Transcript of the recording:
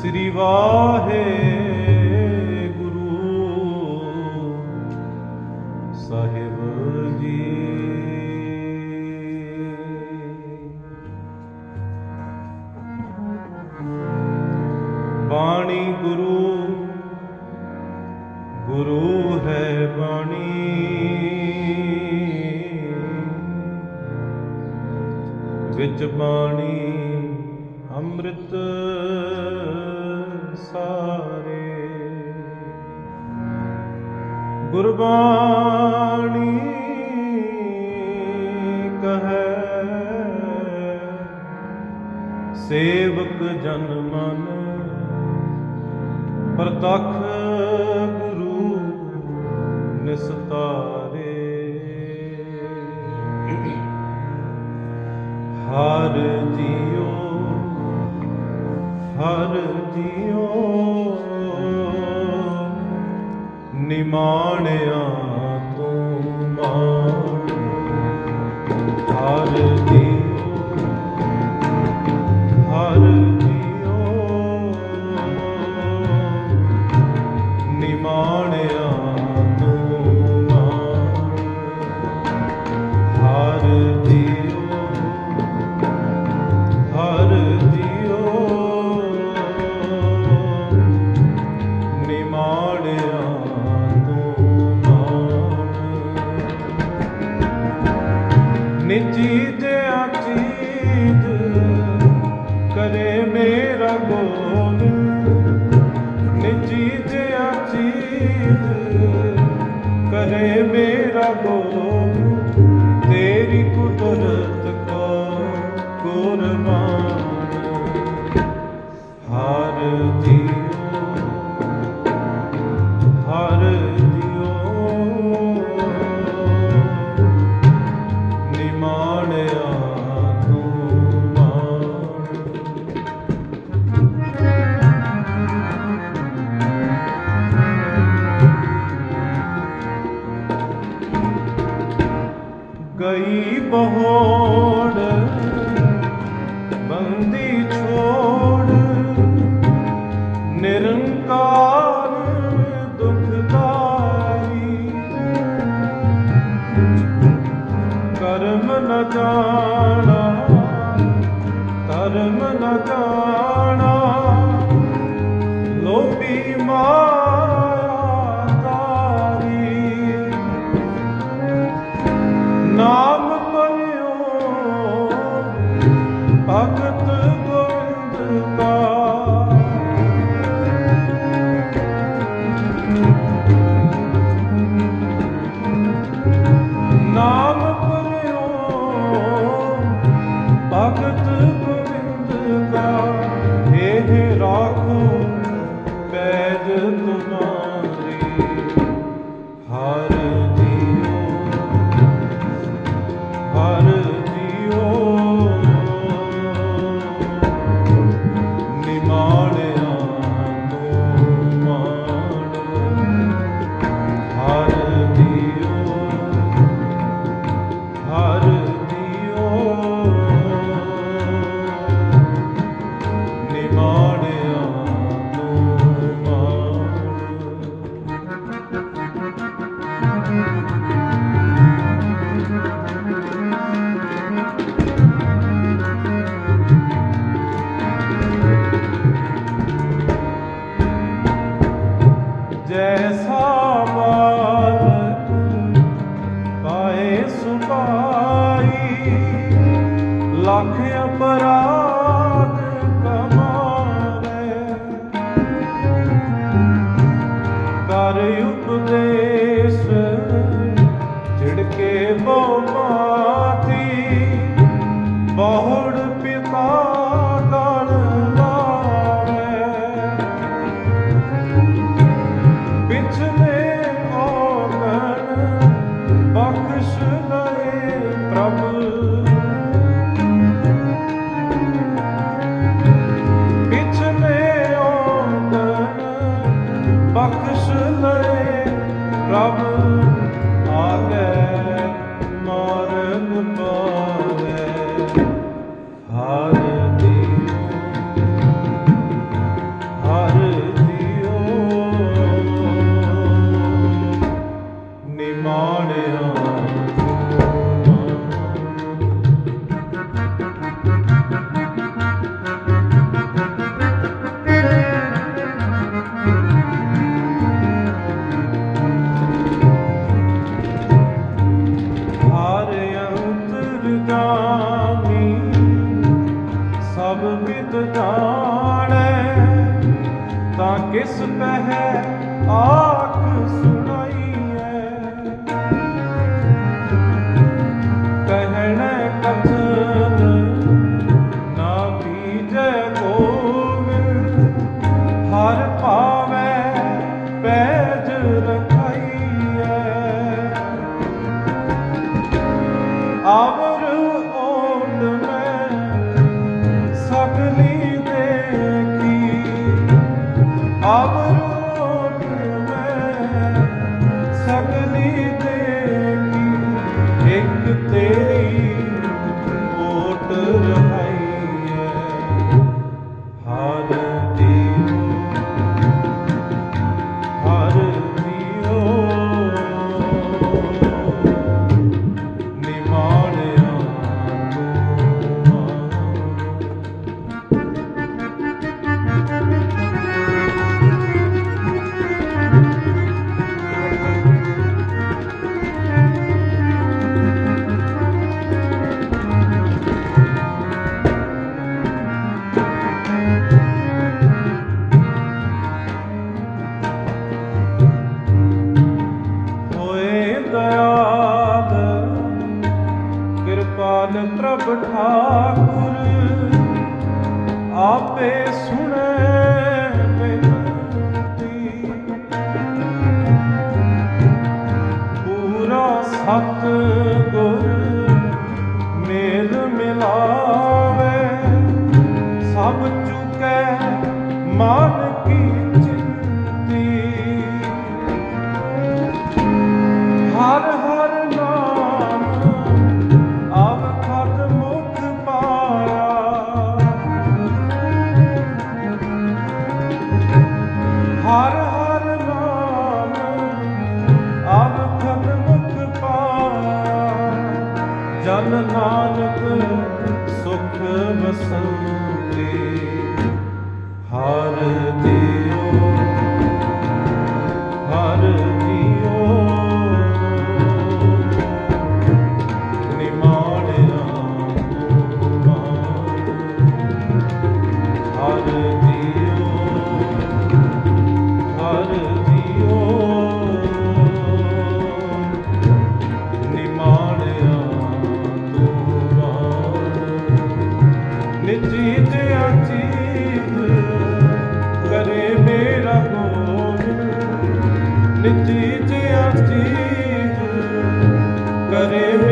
ਸ੍ਰੀ ਵਾਹਿਗੁਰੂ। ਸਾਹਿਬ ਜੀ। ਬਾਣੀ ਗੁਰੂ ਗੁਰੂ ਹੈ ਬਾਣੀ। ਵਿੱਚ ਬਾਣੀ ਅੰਮ੍ਰਿਤ ਗੁਰਬਾਣੀ ਕਹੈ ਸੇਵਕ ਜਨ ਮਨ ਪ੍ਰਤਖ ਗੁਰੂ ਨਿਸਤਾਰੇ। ਹਰ ਜੀਓ ਹਰ ਜੀਓ ਨਿਮਾਣਿਆ ਨਿਜੀ ਜਿਆ ਚੀਜ਼ ਕਰੇ ਮੇਰਾ ਗੋਲ ਤੇਰੀ ਕੁਦਰਤ ਕੋ ਕੁਰਬਾਨ ਹਰ ਜੀ। ਗਈ ਬਹੋੜ ਬੰਦੀ ਛੋੜ। ਨਿਰੰਕਾਰ ਦੁਖਦਾਈ। ਕਰਮ ਨ ਜਾਣਾ ਜੈ ਸਭ ਮਿਟ ਜਾਣੈ ਤਾਂ ਕਿਸ ਪਹਿ ਆਖ ਸੂ सकली देगी एक तेरी ਗਿਆਨ ਪ੍ਰਭ ਠਾਕੁਰ ਆਪੇ ਸੁਣੇ ਬੇਨਤੀ ਪੂਰਾ ਸਤ ਗੁਰ ਮੇਲ ਸਭ ਚੁਕੈ ਮਨ ਕੀ ਜਿਉ ਜੀ ਤੂੰ ਕਰੇ